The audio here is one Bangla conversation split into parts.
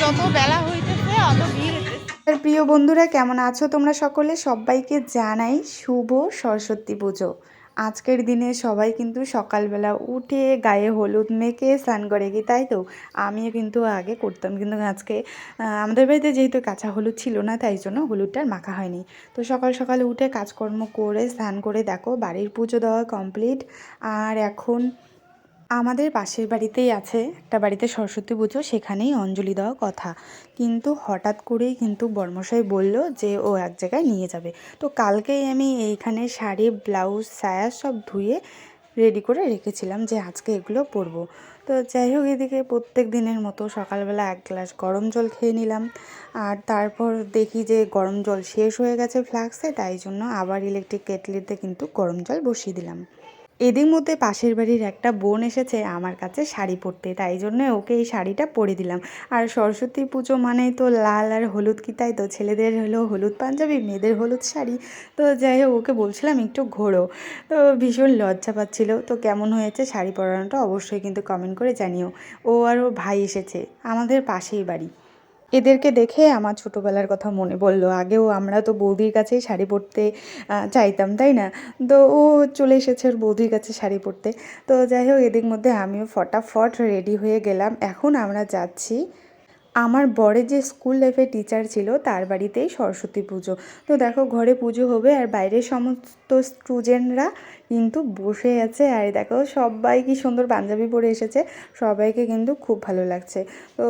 যত বেলা হইতেছে অত ভিড় প্রিয় বন্ধুরা কেমন আছো তোমরা সকলে? সবাইকে জানাই শুভ সরস্বতী পুজো। আজকের দিনে সবাই কিন্তু সকালবেলা উঠে গায়ে হলুদ মেখে স্নান করে কি তাই তো? আমিও কিন্তু আগে করতাম কিন্তু আজকে আমাদের বাড়িতে যেহেতু কাঁচা হলুদ ছিল না তাই জন্য হলুদটা আর মাখা হয়নি। তো সকাল সকাল উঠে কাজকর্ম করে স্নান করে দেখো বাড়ির পুজো দেওয়া কমপ্লিট আর এখন আমাদের পাশের বাড়িতেই আছে একটা বাড়িতে সরস্বতী পুজো, সেখানেই অঞ্জলি দেওয়া কথা। কিন্তু হঠাৎ করেই কিন্তু বর্মশাই বলল যে ও এক জায়গায় নিয়ে যাবে। তো কালকেই আমি এইখানে শাড়ি, ব্লাউজ, সায়া সব ধুয়ে রেডি করে রেখেছিলাম যে আজকে এগুলো পরবো। তো যাই হোক এদিকে প্রত্যেক দিনের মতো সকালবেলা এক গ্লাস গরম জল খেয়ে নিলাম। আর তারপর দেখি যে গরম জল শেষ হয়ে গেছে ফ্লাক্সে, তাই জন্য আবার ইলেকট্রিক কেটলিতে কিন্তু গরম জল বসিয়ে দিলাম। এদের মধ্যে পাশের বাড়ির একটা বোন এসেছে আমার কাছে শাড়ি পরতে, তাই জন্য ওকে এই শাড়িটা পরে দিলাম। আর সরস্বতী পুজো মানেই তো লাল আর হলুদ কি, তাই তো? ছেলেদের হলো হলুদ পাঞ্জাবি, মেয়েদের হলুদ শাড়ি। তো যাই হোক, ওকে বলছিলাম একটু ঘোরো। তো ভীষণ লজ্জা পাচ্ছিল। তো কেমন হয়েছে শাড়ি পরানোটা অবশ্যই কিন্তু কমেন্ট করে জানিও। ও আর ওর ভাই এসেছে, আমাদের পাশেই বাড়ি। এদেরকে দেখে আমার ছোটোবেলার কথা মনে পড়ল। আগেও আমরা তো বৌদির কাছেই শাড়ি পরতে চাইতাম, তাই না? তো ও চলে এসেছে ওর বৌদির কাছে শাড়ি পরতে। তো যাই হোক, এদিক মধ্যে আমিও ফটাফট রেডি হয়ে গেলাম। এখন আমরা যাচ্ছি আমার বরের যে স্কুল লাইফে টিচার ছিল তার বাড়িতেই সরস্বতী পুজো। তো দেখো ঘরে পুজো হবে আর বাইরের সমস্ত স্টুডেন্টরা কিন্তু বসে আছে। আর দেখো সবাই কি সুন্দর পাঞ্জাবি পরে এসেছে। সবাইকে কিন্তু খুব ভালো লাগছে। তো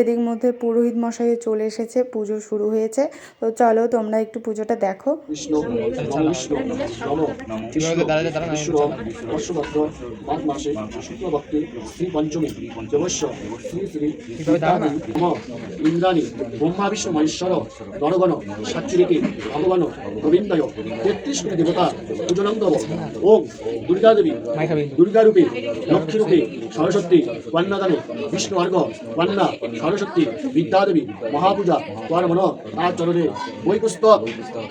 এদিক মধ্যে পুরোহিত মশাই চলে এসেছে পুজো শুরু হয়েছে। তো চলো তোমরা একটু পুজোটা দেখো। শ্রী পঞ্চমী শ্রী শ্রী ইন্দ্রাণী ব্রহ্মা বিষ্ণু মহেশ্বর, নরগণ সাক্ষীরিকে ভগবান, গোবিন্দয় তেত্রিশ কোটি দেবতা, পূজনন্দব, ওম দুর্গা দেবী দুর্গা রূপে সরস্বতী, কন্যাদানে বিষ্ণু কন্যা, সরস্বতী, বিদ্যাদেবী, মহাপূজা তোর মন তার চরণে বই পুস্তক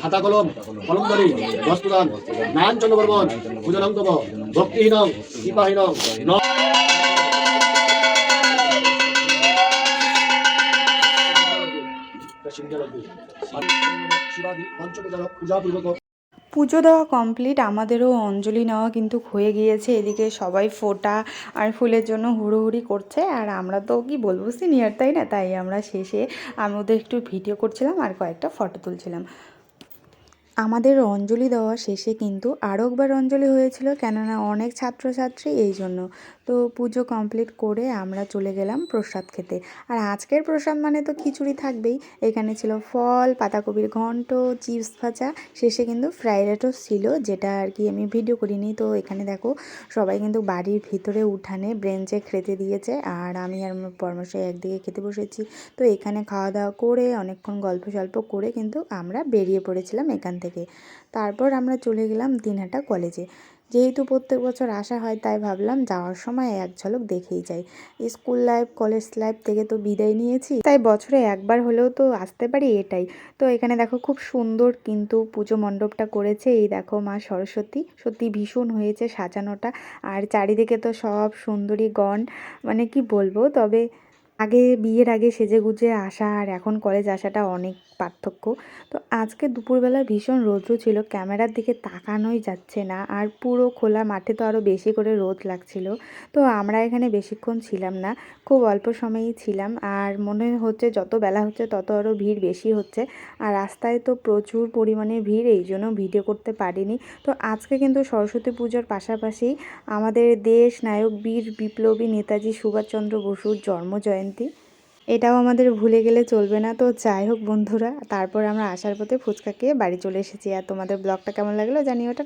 খাতা কলম কলম ধরে বস্ত্রদান নান চন্দ্রবর্মন পূজনং তব ভক্তিহীনং, কৃপাহীনং, ন শিবাদি পঞ্চপূজা পূজাপূর্বক পুজো দেওয়া কমপ্লিট আমাদেরও অঞ্জলি নেওয়া কিন্তু হয়ে গিয়েছে। এদিকে সবাই ফোটা আর ফুলের জন্য হুড়োহুড়ি করছে। আর আমরা তো কি বলব সিনিয়র তাই না? তাই আমরা শেষে আমি ওদের একটু ভিডিও করছিলাম আর কয়েকটা ফটো তুলছিলাম। আমাদের অঞ্জলি দেওয়া শেষে কিন্তু আরও একবার অঞ্জলি হয়েছিল, কেননা অনেক ছাত্রছাত্রী এই জন্য। তো পুজো কমপ্লিট করে আমরা চলে গেলাম প্রসাদ খেতে। আর আজকের প্রসাদ মানে তো খিচুড়ি থাকবেই। এখানে ছিল ফল, পাতাকপির ঘন্ট, চিপস ভাজা, শেষে কিন্তু ফ্রাইড রাইসও ছিল, যেটা আর কি আমি ভিডিও করিনি। তো এখানে দেখো, সবাই কিন্তু বাড়ির ভিতরে উঠানে ব্রেঞ্চে খেতে দিয়েছে, আর আমি আর আমার পরামর্শে একদিকে খেতে বসেছি। তো এখানে খাওয়া দাওয়া করে, অনেকক্ষণ গল্প সল্প করে কিন্তু আমরা বেরিয়ে পড়েছিলাম এখান থেকে। তারপর আমরা চলে গেলাম দিনহাটা কলেজে। যেহেতু প্রত্যেক বছর আসা হয়, তাই ভাবলাম যাওয়ার সময় এক ঝলক দেখেই যাই। স্কুল লাইফ, কলেজ লাইফ থেকে তো বিদায় নিয়েছি। তাই বছরে একবার হলেও তো আসতে পারি এটাই। তো এখানে দেখো খুব সুন্দর কিন্তু পুজো মণ্ডপটা করেছে। এই দেখো মা সরস্বতী। সত্যি ভীষণ হয়েছে সাজানোটা। আর চারিদিকে তো সব সুন্দরী গণ। মানে কি বলব? তবে আগে বিয়ের আগে সেজে গুজে আসা আর এখন কলেজ আসাটা অনেক পার্থক্য। তো আজকে দুপুরবেলা ভীষণ রৌদ্র ছিল, ক্যামেরার দিকে তাকানোই যাচ্ছে না আর পুরো খোলা মাঠে তো আরও বেশি করে রোদ লাগছিল। তো আমরা এখানে বেশিক্ষণ ছিলাম না, খুব অল্প সময়ই ছিলাম আর মনে হচ্ছে যত বেলা হচ্ছে তত আরও ভিড় বেশি হচ্ছে আর রাস্তায় তো প্রচুর পরিমাণে ভিড়, এই জন্য ভিডিও করতে পারিনি। তো আজকে কিন্তু সরস্বতী পুজোর পাশাপাশি আমাদের দেশ নায়ক বীর বিপ্লবী নেতাজি সুভাষচন্দ্র বসুর জন্মজয়ন্তী এটাও আমাদের ভুলে গেলে চলবে না। তো যাই হোক বন্ধুরা, তারপর আমরা আসার পথে ফুচকা খেয়ে বাড়ি চলে এসেছি। আর তোমাদের ব্লগটা কেমন লাগল জানি ওটা